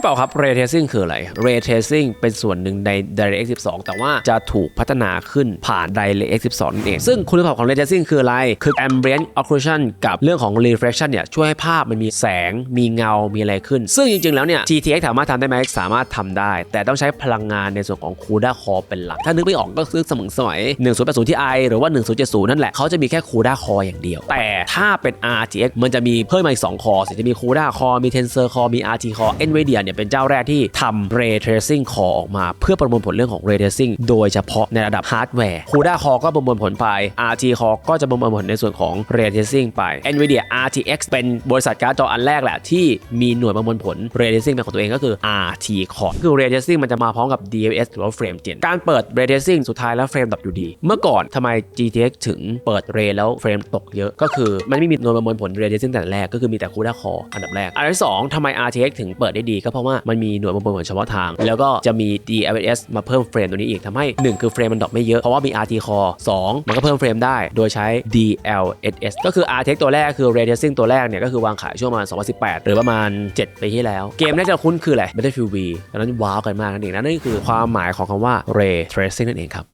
พี่เป่าครับ ray tracing คืออะไร ray tracing เป็นส่วนหนึ่งใน DirectX 12 แต่ว่าจะถูกพัฒนาขึ้นผ่าน DirectX 12 นั่นเอง ซึ่งคุณภาพของ ray tracing คืออะไร คือ ambient occlusion กับเรื่องของ reflection เนี่ยช่วยให้ภาพมันมีแสง มีเงา มีอะไรขึ้น ซึ่งจริง ๆ แล้วเนี่ย GTX สามารถทำได้ไหมสามารถทำได้ แต่ต้องใช้พลังงานในส่วนของ CUDA core เป็นหลัก ถ้านึกไม่ออกก็คือสมัยสมัย 1080 Ti หรือว่า 1070 นั่นแหละเขาจะมีแค่ CUDA core อย่างเดียว แต่ถ้าเป็น RTX มันจะมีเพิ่มมาอีก2คอร์จะมี CUDA core มี Tensor core มี RT core NVIDIA เนี่ยเป็นเจ้าแรกที่ทำ Ray Tracing core ออกมา เพื่อประมวลผลเรื่องของ Ray Tracing โดยเฉพาะในระดับฮาร์ดแวร์ CUDA core ก็ประมวลผลไป RT core ก็จะประมวลผลในส่วนของ Ray Tracing ไป NVIDIA RTX เป็นบริษัทการ์ดจออันแรกแหละที่มีหน่วยประมวลผล Ray Tracing เป็นของตัวเองก็คือ RT core คือ Ray Tracing มันจะมาพร้อมกับ DLSS หรือว่า Frame Gen การเปิด Ray Tracing สุดท้ายแล้วเฟรมดับอยู่ดี เมื่อก่อนทำไม GTX ถึงเปิด Ray แล้วเฟรมตกเยอะก็คือมันไม่มีหน่วยประมวลผล Ray Tracing แต่แรกก็คือมีแต่ CUDA core อันดับแรกอันที่สองทำไม RTX ถึงเปิดได้ดีก็เพราะราะว่ามันมีหน่วยประมวลผลเฉพาะทาง แล้วก็จะมี DLSS มาเพิ่มเฟรมตัวนี้อีกทำให้ 1 คือเฟรมมันดรอปไม่เยอะ เพราะว่ามี RT core 2 มันก็เพิ่มเฟรมได้ โดยใช้ DLSS ก็คือ RTX ตัวแรกคือ Ray Tracing ตัวแรกเนี่ยก็คือวางขายช่วงประมาณ 2018 หรือประมาณ 7 ปีที่แล้ว เกมน่าจะคุ้นคืออะไร Battlefield V ตอนนั้นว้าวกันมากนั่นเองนะนั่นคือความหมายของคำว่า Ray Tracing นั่นเองครับ